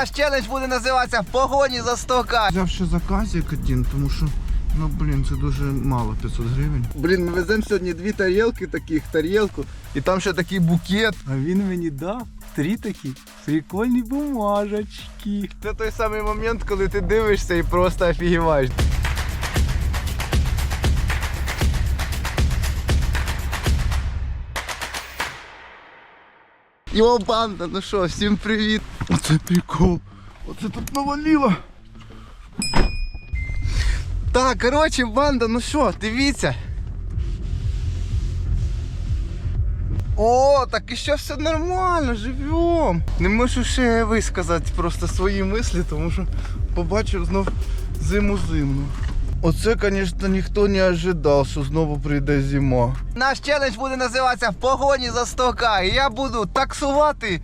Наш челендж буде називатися в погоні за 100к. Взяв ще заказик один, тому що, ну блін, це дуже мало 500 гривень. Блін, ми веземо сьогодні дві тарілки таких, тарілку, і там ще такий букет. А він мені дав три такі прикольні бумажечки. Це той самий момент, коли ти дивишся і просто офігіваєш. Йо, банда, ну що, всім привіт. Оце прикол. Оце тут навалило. Так, коротше, банда, ну що, дивіться. О, так і ще все нормально, живем. Не можу ще висказати просто свої мислі, тому що побачив знов зиму зимну. Оце, звісно, ніхто не ожидав, що знову прийде зима. Наш челендж буде називатися в погоні за 100к. І я буду таксувати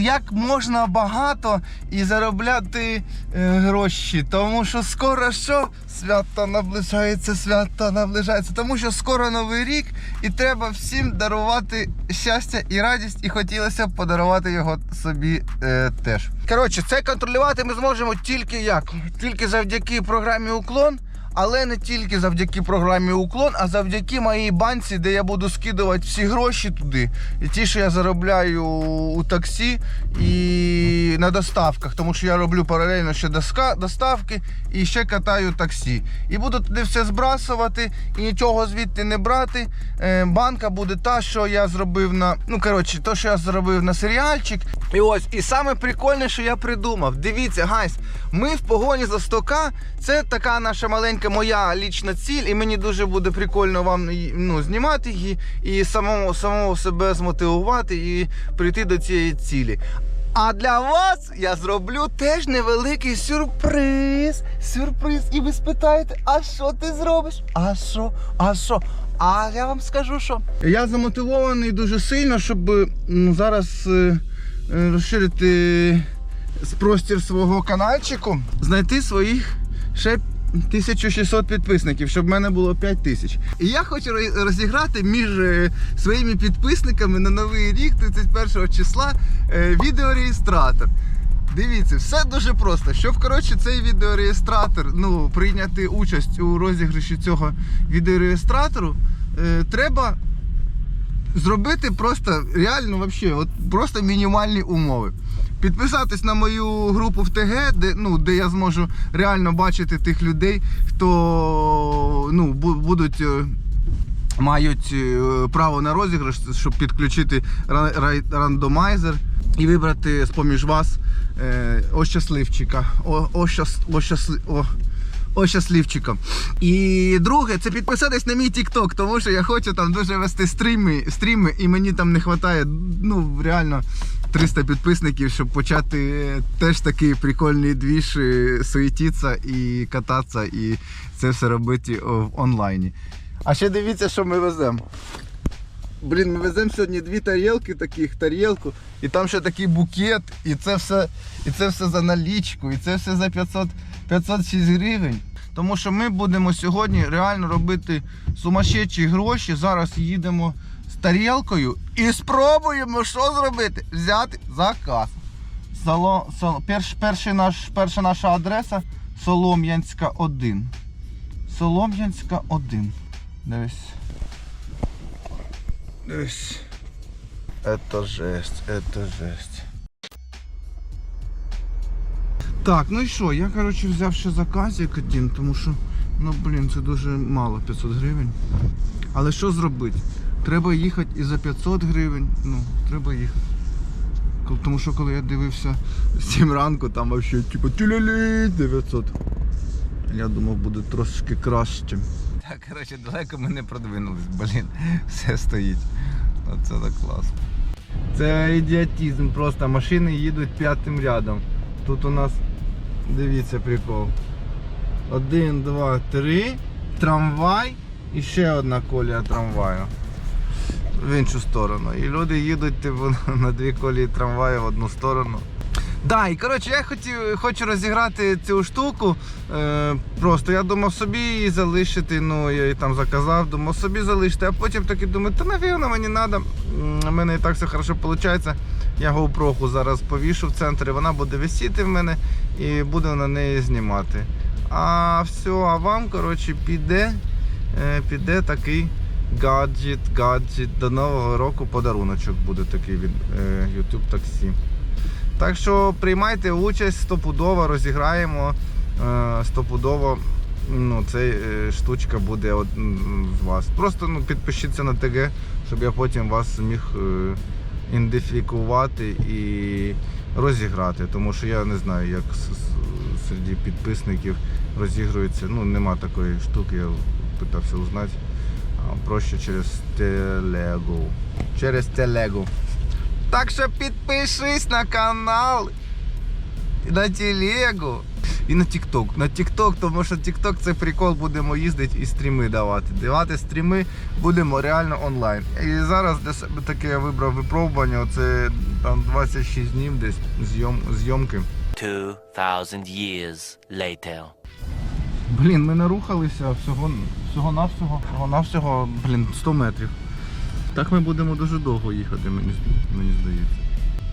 як можна багато і заробляти е, гроші. Тому що скоро що? Свято наближається, свято наближається. Тому що скоро новий рік і треба всім дарувати щастя і радість, і хотілося б подарувати його собі е, теж. Коротше, це контролювати ми зможемо тільки як? Тільки завдяки програмі Уклон. Але не тільки завдяки програмі Уклон, а завдяки моїй банці, де я буду скидувати всі гроші туди. І ті, що я заробляю у таксі і на доставках, тому що я роблю паралельно ще доставки і ще катаю таксі. І буду туди все збрасувати і нічого звідти не брати. Е, банка буде та, що я зробив на. Ну, коротше, то, що я зробив на серіальчик. І ось, і саме прикольне, що я придумав. Дивіться, гайс, ми в погоні за 100к. Це така наша маленька моя лічна ціль, і мені дуже буде прикольно вам ну, знімати її і самому, самого себе змотивувати і прийти до цієї цілі. А для вас я зроблю теж невеликий сюрприз. Сюрприз. І ви спитаєте, а що ти зробиш? А що? А що? А я вам скажу, що. Я замотивований дуже сильно, щоб м, зараз е, е, розширити простір свого каналчику, знайти своїх ще 1600 підписників, щоб в мене було 5000. І я хочу розіграти між е, своїми підписниками на новий рік, 31 числа, е, відеореєстратор. Дивіться, все дуже просто. Щоб коротше цей відеореєстратор ну, прийняти участь у розіграші цього відеореєстратору, е, треба зробити просто реально вообще, от просто мінімальні умови. Підписатись на мою групу в ТГ, де, ну, де я зможу реально бачити тих людей, хто ну, будуть. е, Мають е, право на розіграш, щоб підключити ра- ра- рандомайзер і вибрати з-поміж вас е, ощасливчика. О, ощас, ощасли, о, о. І друге, це підписатись на мій TikTok, тому що я хочу там дуже вести стріми, стріми і мені там не вистачає, ну, реально 300 підписників, щоб почати теж такий прикольний двіж е, суетитися і кататися, і це все робити в онлайні. А ще дивіться, що ми веземо. Блін, ми веземо сьогодні дві тарілки таких, тарілку, і там ще такий букет, і це все, і це все за налічку, і це все за 500, 506 гривень. Тому що ми будемо сьогодні реально робити сумасшедші гроші. Зараз їдемо з тарілкою і спробуємо що зробити? Взяти заказ. Сало, сало, перш, перший наш, перша наша адреса Солом'янська 1. Солом'янська 1. Дивись. Дивись. Это жесть, это жесть. Так, ну і що, я коротше взяв ще заказик один, тому що, ну блін, це дуже мало 500 гривень. Але що зробити? Треба їхати і за 500 гривень, ну, треба їхати. Тому що коли я дивився 7 ранку, там вообще типу тюлялі 900. Я думав, буде трошки краще. Так, коротше, далеко ми не продвинулись, блін, все стоїть. Оце так класно. Це ідіотизм, просто машини їдуть п'ятим рядом. Тут у нас, дивіться прикол. Один, два, три, трамвай і ще одна колія трамваю. В іншу сторону. І люди їдуть типу, на дві колії трамваю в одну сторону. Да, і коротше, я хотів, хочу розіграти цю штуку. Е, просто я думав собі її залишити. Ну, я її там заказав, думав собі залишити, а потім таки думаю, та навірно мені треба. У мене і так все хорошо виходить. Я GoPro зараз повішу в центрі, вона буде висіти в мене і буду на неї знімати. А все, а вам, коротше, піде, е, піде такий гаджет, гаджет. До Нового року подаруночок буде такий від е, YouTube таксі. Так що приймайте участь, стопудово розіграємо. е, Стопудово ну, ця е, штучка буде от, з вас. Просто ну, підпишіться на ТГ, щоб я потім вас зміг е, ідентифікувати і розіграти. Тому що я не знаю, як серед підписників розігрується. Ну, нема такої штуки, я питався узнати. Проще через телегу. Через телегу. Так що підпишись на канал, і на телегу. І на TikTok. На TikTok, тому що TikTok це прикол, будемо їздити і стріми давати. Давати стріми будемо реально онлайн. І зараз для себе таке я вибрав випробування. Це там 26 днів десь зйом, зйомки. 2,000 years later. Блін, ми нарухалися всього, всього навсього, всього навсього, блін, 100 метрів. Так ми будемо дуже довго їхати, мені, мені здається.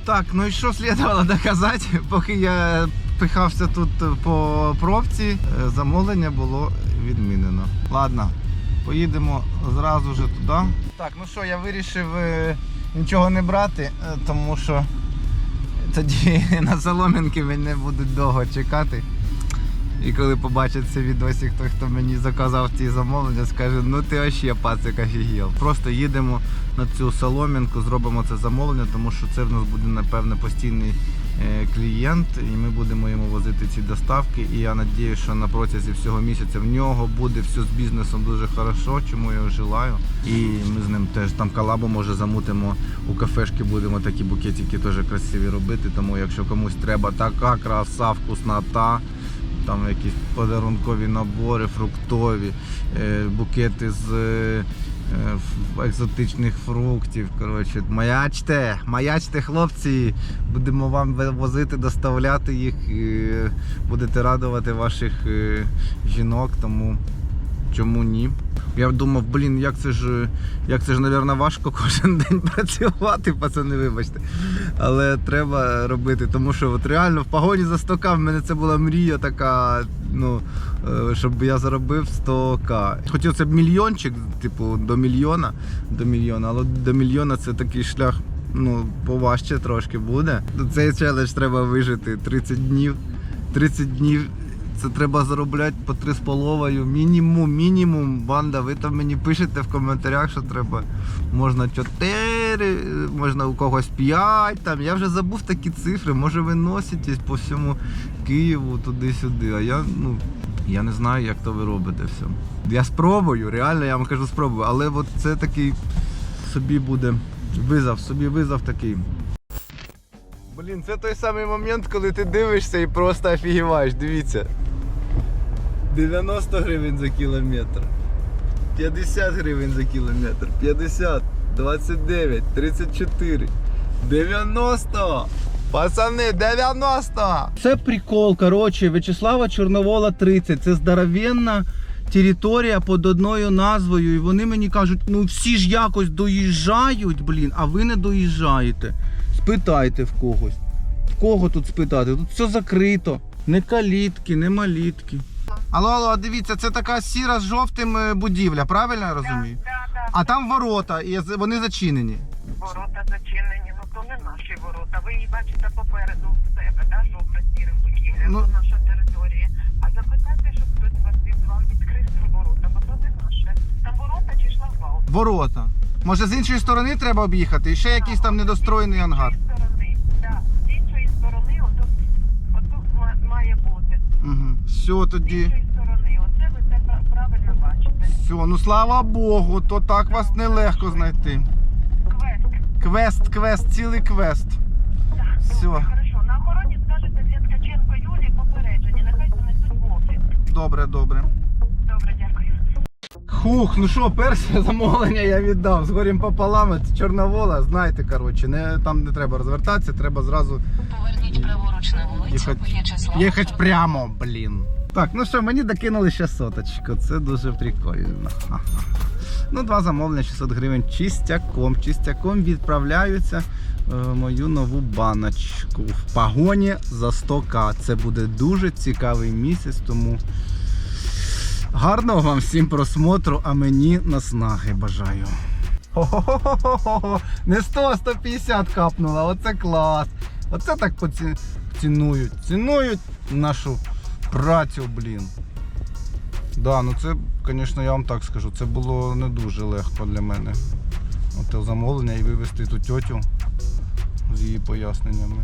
Так, ну і що слідувало доказати, поки я пихався тут по пробці, е, замовлення було відмінено. Ладно, поїдемо зразу ж туди. Так, ну що, я вирішив е, нічого не брати, е, тому що тоді на Солом'янки мене будуть довго чекати. І коли побачить це відосик, той, хто мені заказав ці замовлення, скаже, ну ти вообще пацик офігел. Просто їдемо на цю соломінку, зробимо це замовлення, тому що це в нас буде, напевно, постійний е, клієнт, і ми будемо йому возити ці доставки. І я сподіваюся, що на протязі всього місяця в нього буде все з бізнесом дуже хорошо, чому я його желаю. І ми з ним теж там колабу може замутимо у кафешки, будемо такі букетики теж красиві робити. Тому якщо комусь треба така краса, вкуснота, там якісь подарункові набори, фруктові, е, букети з е, екзотичних фруктів. Коротше, маячте, маячте, хлопці. Будемо вам возити, доставляти їх. Будете радувати ваших е, жінок, тому чому ні? Я думав, блін, як це ж, як це ж, напевно, важко кожен день працювати, пацани, вибачте. Але треба робити, тому що от реально в погоні за 100к в мене це була мрія така, ну, е, щоб я заробив 100к. Хотів це б мільйончик, типу, до мільйона, до мільйона, але до мільйона це такий шлях. Ну, поважче трошки буде. Цей челендж треба вижити 30 днів. 30 днів це треба заробляти по 3,5 мінімум, мінімум. Банда, ви там мені пишете в коментарях, що треба. Можна 4, можна у когось 5. Там. Я вже забув такі цифри. Може ви носитесь по всьому Києву туди-сюди. А я, ну, я не знаю, як то ви робите все. Я спробую, реально, я вам кажу, спробую. Але от це такий собі буде визов, собі визов такий. Блін, це той самий момент, коли ти дивишся і просто офігіваєш. Дивіться. 90 гривень за кілометр. 50 гривень за кілометр. 50, 29, 34, 90. Пацани, 90! Це прикол, коротше, В'ячеслава Чорновола 30. Це здоровенна територія під одною назвою. І вони мені кажуть, ну всі ж якось доїжджають, блін, а ви не доїжджаєте. Спитайте в когось. В кого тут спитати? Тут все закрито. Не калітки, не малітки. Алло, алло, дивіться, це така сіра з жовтим е, будівля, правильно я розумію? Да, да, А там ворота, і з- вони зачинені. ворота зачинені, ну то не наші ворота. Ви її бачите попереду в себе, да, жовто-сірим будівля, Ну. то наша територія. А запитайте, щоб хтось вас від вам відкрив ці ворота, бо то не наше. Там ворота чи шлагбаум? Ворота. Може з іншої сторони треба об'їхати? І ще якийсь там недостроєний ангар. З іншої сторони, да, з іншої сторони, отут, отут ма- має бути. Угу. Все тоді. сторони, оце ви це пра- правильно бачите. Все, ну слава Богу, то так вас нелегко знайти. Квест. Квест, квест, цілий квест. Так, Все. добре, хорошо. На охороні скажете для Ткаченко Юлі попередження, нехай занесуть в офіс. Добре, добре. Хух, ну що, перше замовлення я віддав. З горем пополам, От Чорновола, знаєте, коротше, не, там не треба розвертатися, треба зразу Поверніть праворуч на вулицю їхати, їхати прямо, блін. Так, ну що, мені докинули ще соточку. Це дуже прикольно. Ну, два замовлення 600 гривень чистяком. Чистяком відправляються в мою нову баночку в погоні за 100к. Це буде дуже цікавий місяць, тому гарного вам всім просмотру, а мені наснаги бажаю. Хо-хо-хо-хо-хо! Не 100, а 150 капнула. Оце клас. Оце так поці... цінують. Цінують нашу працю, блін. Да, ну це, звісно, я вам так скажу, це було не дуже легко для мене. Оте замовлення і вивезти ту тьотю з її поясненнями.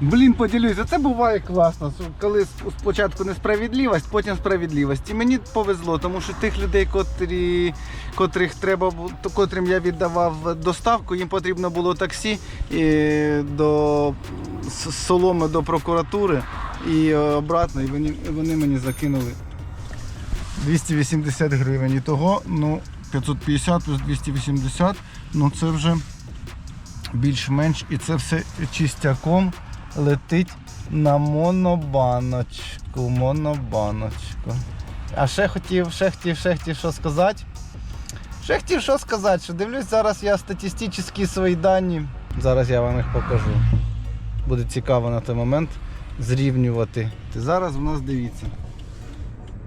Блін, поділюся, це буває класно, коли спочатку несправедливість, потім справедливість. І мені повезло, тому що тих людей, котрі, котрих треба, котрим я віддавав доставку, їм потрібно було таксі і до соломи до прокуратури і обратно, і вони, вони мені закинули 280 гривень. І того, ну, 550 плюс 280, ну це вже більш-менш. І це все чистяком летить на монобаночку. Монобаночку. А ще хотів, ще хотів, ще хотів що сказати. Ще хотів що сказати, що дивлюсь зараз я статистичні свої дані. Зараз я вам їх покажу. Буде цікаво на той момент зрівнювати. Ти зараз у нас дивіться.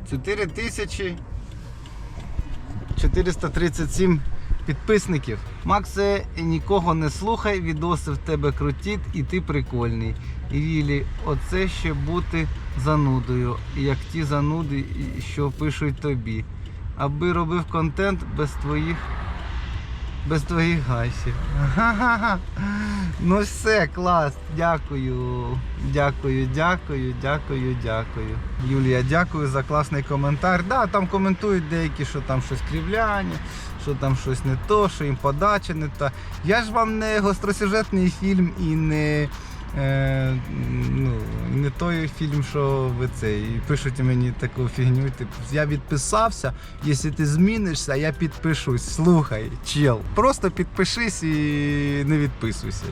4 тисячі 437 підписників. Максе, нікого не слухай, відоси в тебе крутіть і ти прикольний. І Вілі, оце ще бути занудою, як ті зануди, що пишуть тобі. Аби робив контент без твоїх без твоїх гасів. Ну все, клас. Дякую. Дякую, дякую, дякую, дякую. Юлія, дякую за класний коментар. Да, там коментують деякі, що там щось кривляння, що там щось не то, що їм подача не та. Я ж вам не гостросюжетний фільм і не. Е, ну, не той фільм, що ви це. І пишуть мені таку фігню. Типу, я відписався, якщо ти змінишся, я підпишусь. Слухай, чел. Просто підпишись і не відписуйся.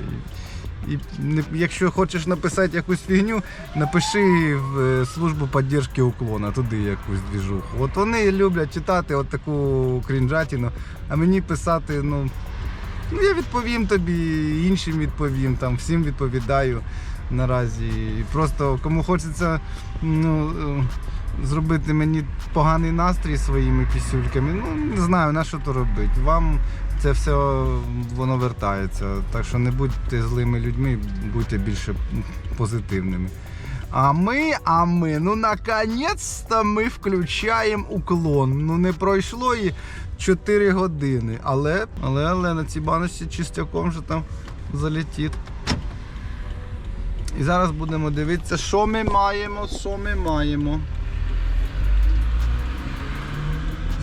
І, і не, якщо хочеш написати якусь фігню, напиши в е, службу підтримки уклона, туди якусь двіжуху. От вони люблять читати от таку крінжатіну, а мені писати, ну. Ну, я відповім тобі, іншим відповім, там, всім відповідаю наразі. Просто кому хочеться ну, е, зробити мені поганий настрій своїми пісюльками, ну не знаю, на що то робити. Вам це все воно вертається. Так що не будьте злими людьми, будьте більше позитивними. А ми, а ми, ну наконець-то ми включаємо уклон. Ну не пройшло і 4 години. Але, але, але на цій баночці чистяком вже там залетить. І зараз будемо дивитися, що ми маємо, що ми маємо.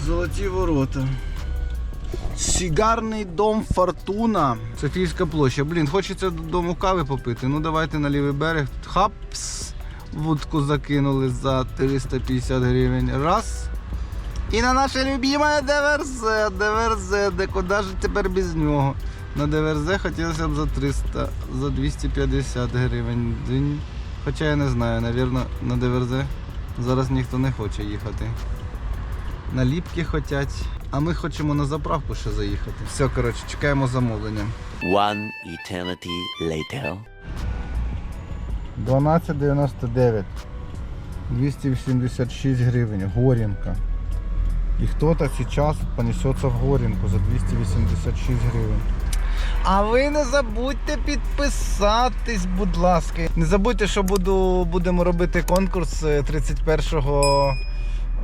Золоті ворота. Сігарний дом Фортуна. Софійська площа. Блін, хочеться додому кави попити. Ну давайте на лівий берег. Хапс. Вудку закинули за 350 гривень. Раз. І на наше любиме ДВРЗ. ДВРЗ, де куди ж тепер без нього. На ДВРЗ хотілося б за 300, за 250 гривень. День. Хоча я не знаю, напевно, на ДВРЗ зараз ніхто не хоче їхати. Наліпки хотять. А ми хочемо на заправку ще заїхати. Все, коротше, чекаємо замовлення. One eternity later. 12,99. 286 гривень. Горінка. І хто-то зараз понесеться в Горінку за 286 гривень. А ви не забудьте підписатись, будь ласка. Не забудьте, що буду, будемо робити конкурс е, 31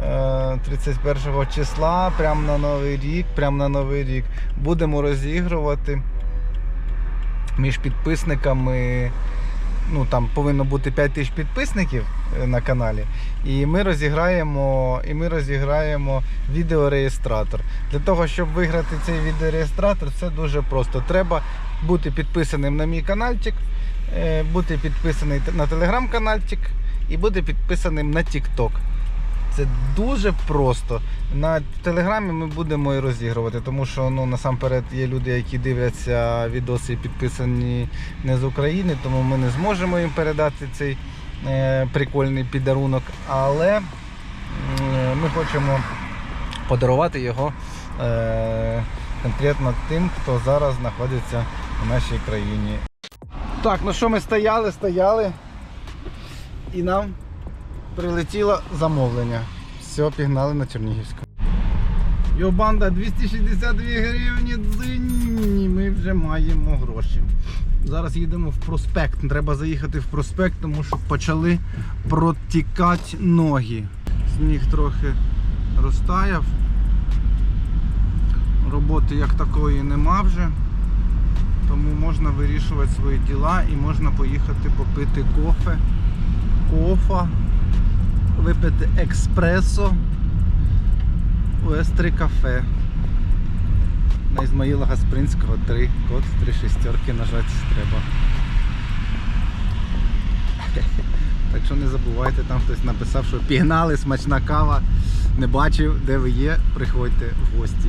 е, 31 числа, прямо на Новий рік, прямо на Новий рік. Будемо розігрувати між підписниками. Ну там повинно бути 5 тисяч підписників е, на каналі. І ми розіграємо, і ми розіграємо відеореєстратор. Для того, щоб виграти цей відеореєстратор, це дуже просто. Треба бути підписаним на мій каналчик, е, бути підписаний на телеграм-канальчик і бути підписаним на TikTok. Це дуже просто. На телеграмі ми будемо і розігрувати, тому що ну, насамперед є люди, які дивляться відоси підписані не з України, тому ми не зможемо їм передати цей е, прикольний підарунок. Але е, ми хочемо подарувати його е, конкретно тим, хто зараз знаходиться в нашій країні. Так, ну що ми стояли, стояли, і нам прилетіло замовлення. Все, пігнали на Чернігівську. Йо, банда, 262 гривні дзинь, ми вже маємо гроші. Зараз їдемо в проспект. Треба заїхати в проспект, тому що почали протікати ноги. Сніг трохи розтаяв. Роботи як такої нема вже. Тому можна вирішувати свої діла і можна поїхати попити кофе, кофа, випити експресо у С3 кафе. На Ізмаїла Гаспринського 3, код 3 шестерки нажати треба. Так що не забувайте, там хтось написав, що пігнали, смачна кава. Не бачив, де ви є, приходьте в гості.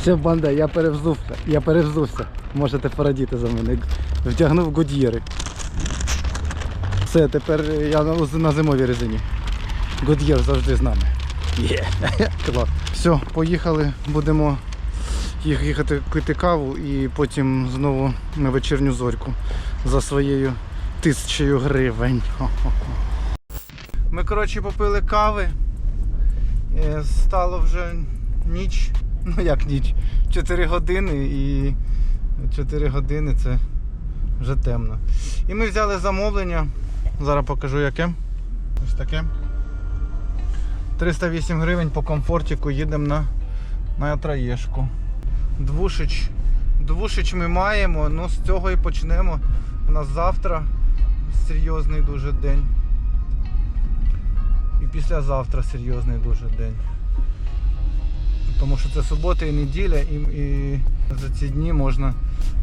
Все, банда, я перевзувся, я перевзувся. Можете порадіти за мене. Вдягнув Год'єри. Все, тепер я на, зимовій резині. Год'єр завжди з нами. Є. Клас. Все, поїхали, будемо їх- їхати пити каву і потім знову на вечірню зорьку за своєю тисячею гривень. Ми, коротше, попили кави. Е, Стало вже ніч. Ну як ніч? 4 години і 4 години це вже темно. І ми взяли замовлення. Зараз покажу яке. Ось таке. 308 гривень по комфортику їдемо на, на траєшку. Двушич. Двушич ми маємо, ну з цього і почнемо. У нас завтра серйозний дуже день. І післязавтра серйозний дуже день. Тому що це субота і неділя, і, і за ці дні можна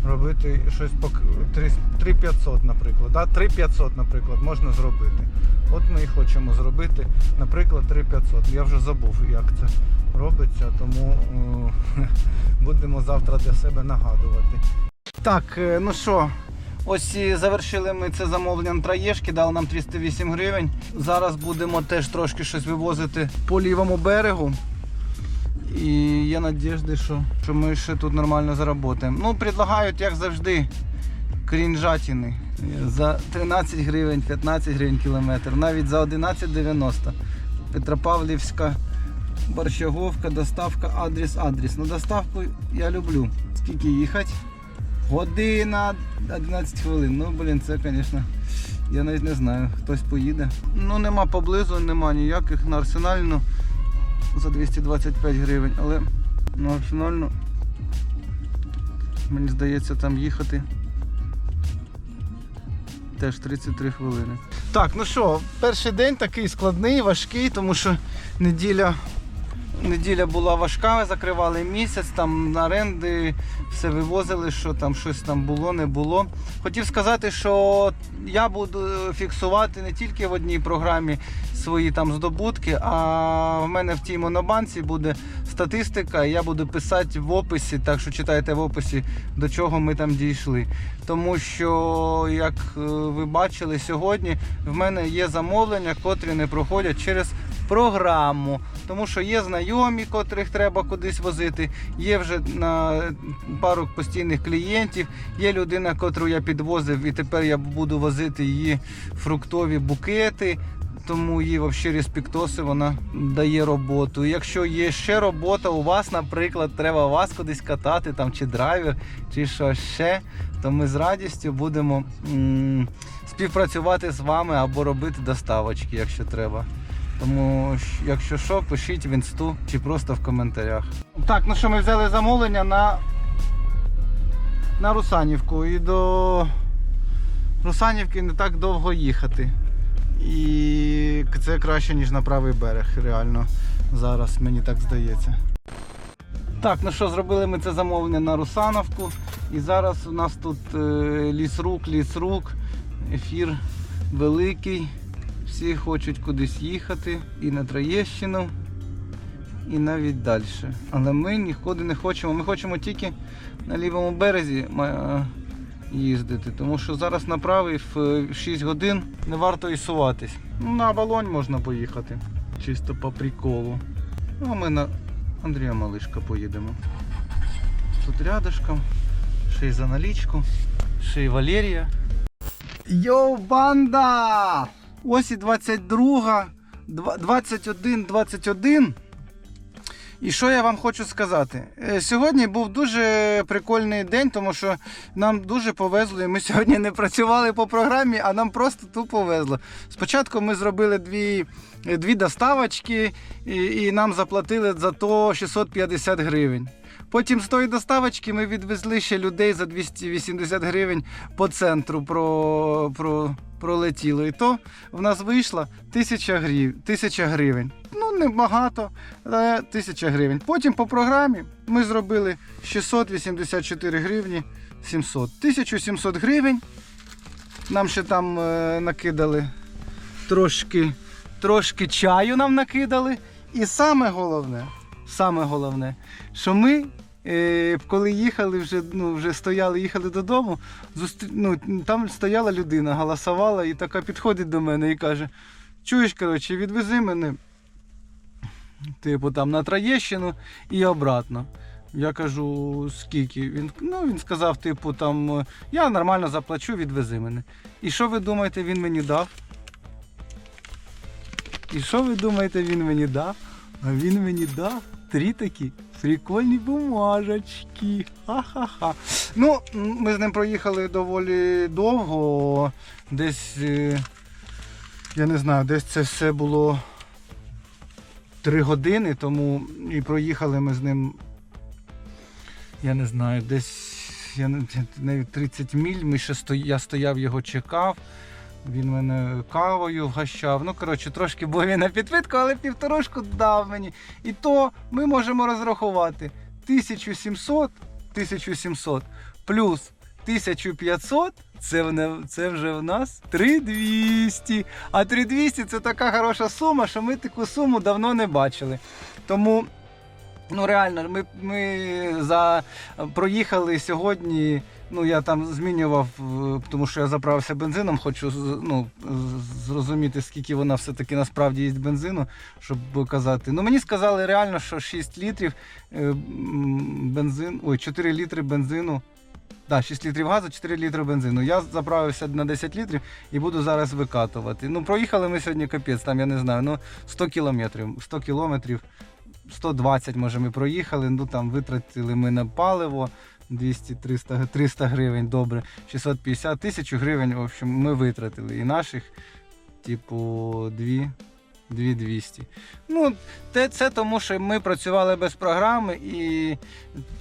робити щось по 3500, наприклад. Да? 3500, наприклад, можна зробити. От ми і хочемо зробити, наприклад, 3500. Я вже забув, як це робиться, тому е, будемо завтра для себе нагадувати. Так, е, ну що, ось і завершили ми це замовлення на траєшки, дали нам 308 гривень. Зараз будемо теж трошки щось вивозити по лівому берегу. І є надіжди, що, що ми ще тут нормально заработаємо. Ну, предлагають, як завжди, крінжатини. За 13 гривень, 15 гривень кілометр, навіть за 11,90. Петропавлівська Борщаговка, доставка, адрес, адрес. Ну, доставку я люблю. Скільки їхати? Година 11 хвилин. Ну, блін, це, звісно, я навіть не знаю. Хтось поїде. Ну, нема поблизу, нема ніяких на арсенальну за 225 гривень, але на арсенальну мені здається там їхати теж 33 хвилини. Так, ну що, перший день такий складний, важкий, тому що неділя, неділя була важка, ми закривали місяць, там на все вивозили, що там щось там було, не було. Хотів сказати, що я буду фіксувати не тільки в одній програмі свої там здобутки, а в мене в тій монобанці буде статистика, і я буду писати в описі, так що читайте в описі, до чого ми там дійшли. Тому що, як е, ви бачили сьогодні, в мене є замовлення, котрі не проходять через програму. Тому що є знайомі, котрих треба кудись возити, є вже на пару постійних клієнтів, є людина, котру я підвозив, і тепер я буду возити її фруктові букети. Тому їй взагалі респектоси вона дає роботу. Якщо є ще робота, у вас, наприклад, треба вас кудись катати, там чи драйвер, чи що ще, то ми з радістю будемо м- співпрацювати з вами або робити доставочки, якщо треба. Тому, якщо що, пишіть в інсту чи просто в коментарях. Так, ну що, ми взяли замовлення на, на Русанівку. І до Русанівки не так довго їхати. І це краще, ніж на правий берег, реально. Зараз мені так здається. Так, ну що, зробили ми це замовлення на Русановку. І зараз у нас тут е, ліс-рук, ліс-рук, ефір великий. Всі хочуть кудись їхати і на Троєщину, і навіть далі. Але ми нікуди не хочемо. Ми хочемо тільки на лівому березі їздити, тому що зараз на правий в 6 годин не варто і суватись. Ну, на Оболонь можна поїхати, чисто по приколу. Ну, а ми на Андрія Малишка поїдемо. Тут рядышком. Ще й за налічку. Ще й Валерія. Йоу, банда! Ось і 22, 21, 21. І що я вам хочу сказати? Е, Сьогодні був дуже прикольний день, тому що нам дуже повезло. І ми сьогодні не працювали по програмі, а нам просто тупо повезло. Спочатку ми зробили дві, дві доставочки, і, і нам заплатили за то 650 гривень. Потім з тої доставочки ми відвезли ще людей за 280 гривень по центру про, про, пролетіло. І то в нас вийшло 1000 гривень. 1000 гривень. Ну, небагато, але 1000 гривень. Потім по програмі ми зробили 684 гривні 700. 1700 гривень. Нам ще там е, накидали трошки, трошки чаю нам накидали. І саме головне, саме головне, що ми, коли їхали, вже, ну, вже стояли, їхали додому, зустрі... ну, там стояла людина, голосувала і така підходить до мене і каже: Чуєш, коротше, відвези мене, типу, там на Троєщину і обратно. Я кажу, скільки? Він, ну, він сказав, типу, там, е, я нормально заплачу, відвези мене. І що ви думаєте, він мені дав? І що ви думаєте, він мені дав? А він мені дав три такі прикольні бумажечки. Ха-ха-ха. Ну, ми з ним проїхали доволі довго. Десь, е, я не знаю, десь це все було три години, тому і проїхали ми з ним. Я не знаю, десь я навіть 30 міль. Ми ще сто, я стояв, його чекав. Він мене кавою вгощав. Ну, коротше, трошки був він на підпитку, але півторушку дав мені. І то ми можемо розрахувати 1700, 1700 плюс 1500. Це, в це вже в нас 3200. А 3200 це така хороша сума, що ми таку суму давно не бачили. Тому, ну реально, ми, ми за, проїхали сьогодні. Ну, я там змінював, е, тому що я заправився бензином, хочу ну, зрозуміти, скільки вона все-таки насправді їсть бензину, щоб казати. Ну, мені сказали реально, що 6 літрів е, бензин, ой, 4 літри бензину. Так, 6 літрів газу, 4 літри бензину. Я заправився на 10 літрів і буду зараз викатувати. Ну, проїхали ми сьогодні капець, там я не знаю, ну 100 кілометрів. 100 кілометрів, 120 може ми проїхали, ну там витратили ми на паливо. 200-300 300 гривень, добре, 650 тисяч гривень, в общем, ми витратили. І наших, типу, 2, 2200. Ну, те, це тому, що ми працювали без програми і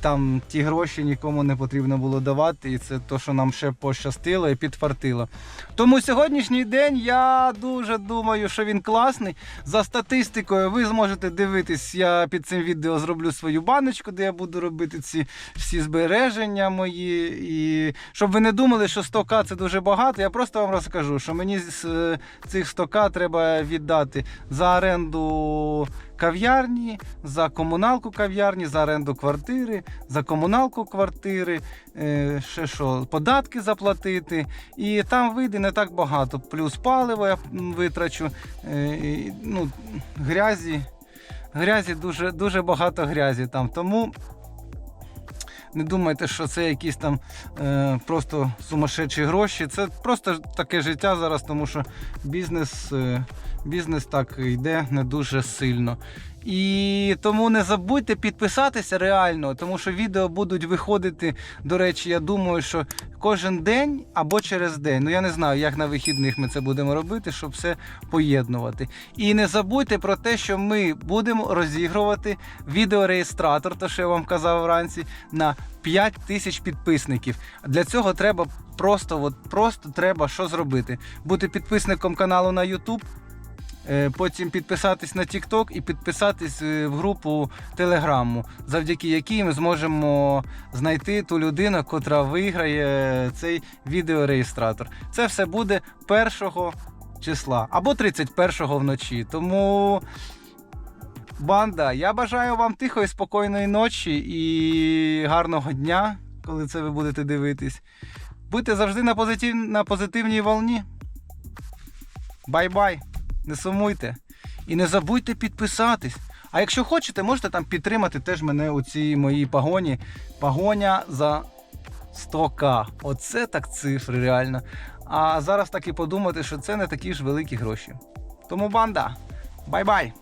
там ті гроші нікому не потрібно було давати. І це те, що нам ще пощастило і підфартило. Тому сьогоднішній день я дуже думаю, що він класний. За статистикою, ви зможете дивитись, я під цим відео зроблю свою баночку, де я буду робити ці всі збереження мої. І щоб ви не думали, що 100к це дуже багато, я просто вам розкажу, що мені з е, цих 100к треба віддати за оренду кав'ярні, за комуналку кав'ярні, за оренду квартири, за комуналку квартири, е, ще що, податки заплатити. І там вийде не так багато. Плюс паливо я витрачу, е, ну, грязі. Грязі дуже, дуже багато грязі там. Тому не думайте, що це якісь там е, просто сумасшедші гроші. Це просто таке життя зараз, тому що бізнес, е, бізнес так йде не дуже сильно. І тому не забудьте підписатися реально, тому що відео будуть виходити. До речі, я думаю, що кожен день або через день. Ну я не знаю, як на вихідних ми це будемо робити, щоб все поєднувати. І не забудьте про те, що ми будемо розігрувати відеореєстратор, то що я вам казав вранці, на 5 тисяч підписників. Для цього треба просто, от, просто треба що зробити? Бути підписником каналу на YouTube. Е, Потім підписатись на TikTok і підписатись е, в групу Телеграму, завдяки якій ми зможемо знайти ту людину, котра виграє цей відеореєстратор. Це все буде 1 числа або 31 вночі. Тому. Банда, я бажаю вам тихої, спокійної ночі і гарного дня, коли це ви будете дивитись. Будьте завжди на, позитив... на позитивній волні. Бай-бай! Не сумуйте. І не забудьте підписатись. А якщо хочете, можете там підтримати теж мене у цій моїй погоні. Погоня за 100к. Оце так цифри, реально. А зараз так і подумати, що це не такі ж великі гроші. Тому банда, бай-бай!